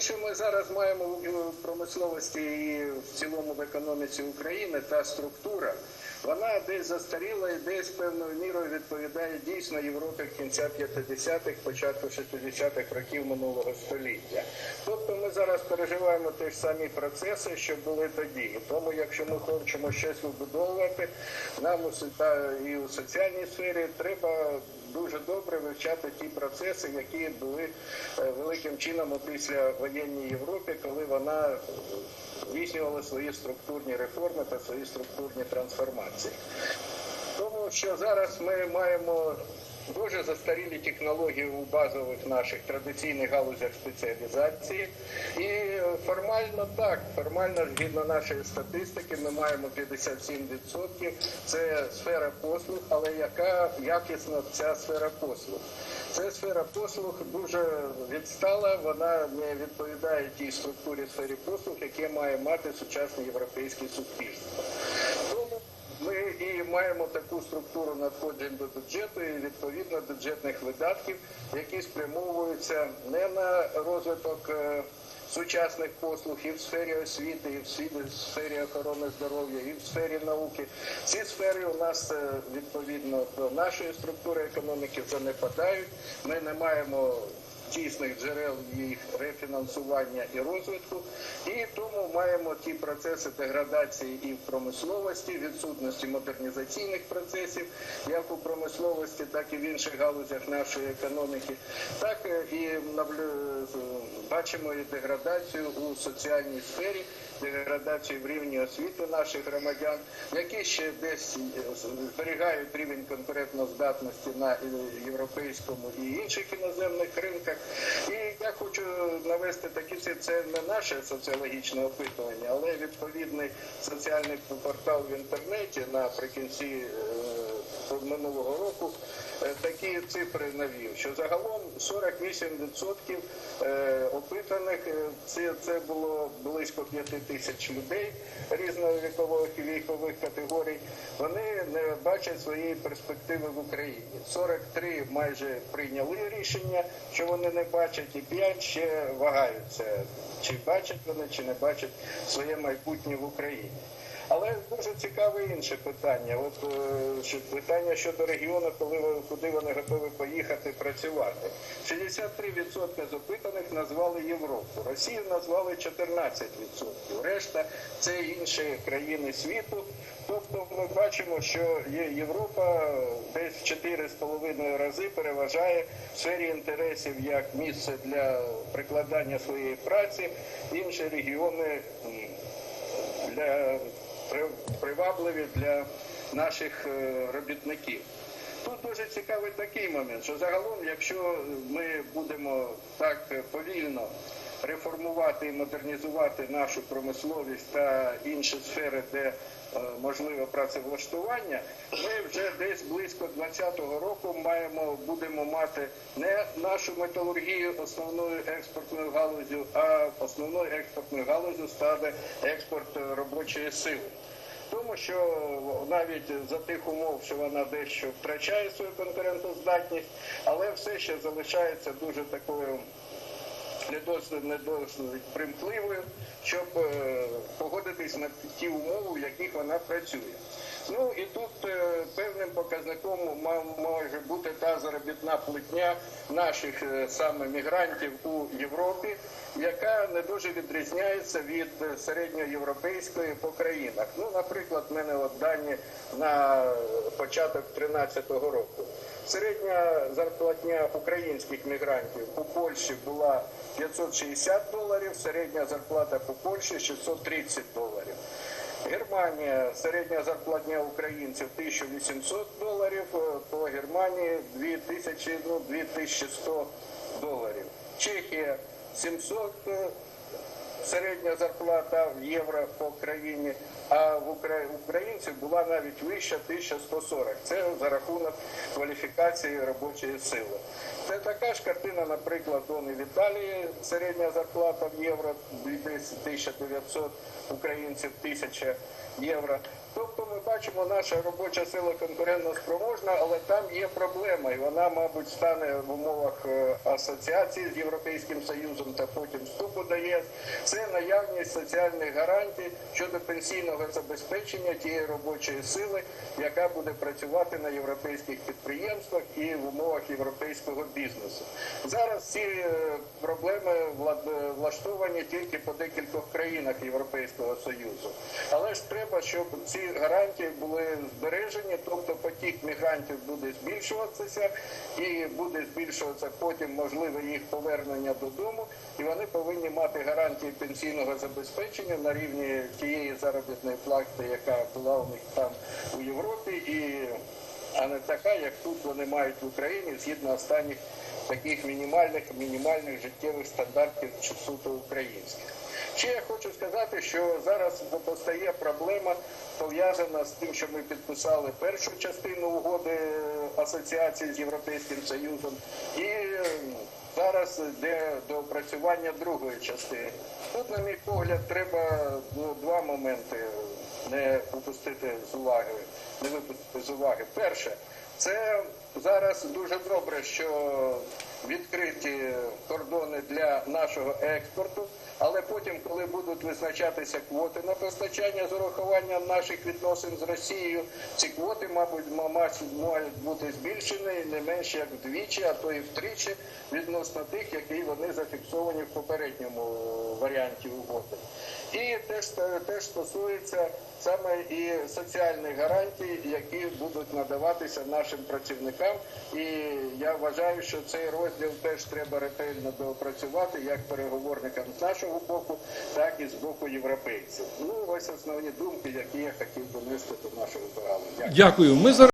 Що ми зараз маємо в промисловості і в цілому в економіці України, та структура, вона десь застаріла і десь певною мірою відповідає дійсно Європі кінця 50-х, початку 60-х років минулого століття. Тобто ми зараз переживаємо ті ж самі процеси, що були тоді. Тому, якщо ми хочемо щось вибудовувати, нам і у соціальній сфері треба дуже добре вивчати ті процеси, які були е, великим чином у післявоєнній Європі, коли вона е, здійснювала свої структурні реформи та свої структурні трансформації. Тому що зараз ми маємо дуже застарілі технології у базових наших традиційних галузях спеціалізації. І формально так, формально згідно нашої статистики, ми маємо 57%. Це сфера послуг, але яка якісна ця сфера послуг? Ця сфера послуг дуже відстала, вона не відповідає тій структурі сфері послуг, яке має мати сучасне європейське суспільство. І маємо таку структуру надходжень до бюджету і відповідно бюджетних видатків, які спрямовуються не на розвиток е, сучасних послуг і в сфері освіти, і в сфері- сфері охорони здоров'я, і в сфері науки. Ці сфери у нас е, відповідно до нашої структури економіки занепадають. Ми не маємо дійсних джерел їх рефінансування і розвитку, і тому маємо ті процеси деградації і в промисловості, відсутності модернізаційних процесів, як у промисловості, так і в інших галузях нашої економіки, так е, і бачимо і деградацію у соціальній сфері, деградацію в рівні освіти наших громадян, які ще десь е, зберігають рівень конкурентноздатності на е, європейському і інших іноземних ринках. І я хочу навести такі цифри, це не наше соціологічне опитування, але відповідний соціальний портал в інтернеті наприкінці е, минулого року такі цифри навів, що загалом 48% е, опитаних, е, це, це було близько 5 тисяч людей різної вікових вікових категорій, вони не бачать своєї перспективи в Україні. 43 майже прийняли рішення, що вони не бачать, і 5 ще вагаються, чи бачать вони, чи не бачать своє майбутнє в Україні. Але дуже цікаве інше питання. От е, питання щодо регіону, коли куди вони готові поїхати працювати. 63% з опитаних назвали Європу. Росію назвали 14%. Решта це інші країни світу. Тобто ми бачимо, що Європа десь в 4,5 рази переважає в сфері інтересів як місце для прикладання своєї праці. Інші регіони для привабливі для наших е, робітників. Тут дуже цікавий такий момент, що загалом, якщо ми будемо так повільно реформувати і модернізувати нашу промисловість та інші сфери, де е, можливе працевлаштування, ми вже десь близько 2020 року маємо будемо мати не нашу металургію основною експортною галузю, а основною експортною галузю стане експорт робочої сили. Тому що навіть за тих умов, що вона дещо втрачає свою конкурентоздатність, але все ще залишається дуже такою не досить, не досить примхливою, щоб е, погодитись на ті умови, в яких вона працює. Ну і тут е, певним показником може бути та заробітна платня наших е, саме мігрантів у Європі, яка не дуже відрізняється від середньоєвропейської по країнах. Ну, наприклад, в мене от дані на початок 2013 року. Середня зарплатня українських мігрантів у Польщі була 560 доларів, середня зарплата по Польщі 630 доларів. Германія, середня зарплатня українців 1800 доларів, е, по Германії 2000, ну, 2100 доларів. Чехія 700 е, середня зарплата в євро по країні, а в Укра- українців була навіть вища 1140. Це за рахунок кваліфікації робочої сили. Це така ж картина, наприклад, он і в Італії середня зарплата в євро десь 1900, українців 1000 євро. Тобто ми бачимо, наша робоча сила конкурентно спроможна, але там є проблема, і вона, мабуть, стане в умовах е, асоціації з Європейським Союзом та потім вступу до ЄС. Це наявність соціальних гарантій щодо пенсійного забезпечення тієї робочої сили, яка буде працювати на європейських підприємствах і в умовах європейського бізнесу. Зараз ці е, проблеми влаштовані тільки по декількох країнах Європейського Союзу. Але ж треба, щоб ці гарантії були збережені, тобто потік мігрантів буде збільшуватися і буде збільшуватися потім можливе їх повернення додому, і вони повинні мати гарантії пенсійного забезпечення на рівні тієї заробітної плати, яка була у них там у Європі, і а не така, як тут вони мають в Україні згідно останніх таких мінімальних мінімальних життєвих стандартів суто українських. Ще я хочу сказати, що зараз постає проблема пов'язана з тим, що ми підписали першу частину угоди е, асоціації з Європейським Союзом, і е, зараз йде до опрацювання другої частини. Тут, на мій погляд, треба ну, два моменти не пропустити з уваги, не випустити з уваги. Перше, це зараз дуже добре, що відкриті кордони для нашого експорту, але потім, коли будуть визначатися квоти на постачання з урахуванням наших відносин з Росією, ці квоти, мабуть, ма- мають бути збільшені не менше як вдвічі, а то і втричі відносно тих, які вони зафіксовані в попередньому варіанті угоди. І теж, теж стосується саме і соціальних гарантій, які будуть надаватися нашим працівникам. І я вважаю, що цей розділ теж треба ретельно доопрацювати як переговорникам з нашого боку, так і з боку європейців. Ну ось основні думки, які я хотів донести до нашого. Дякую. Дякую. Ми зараз.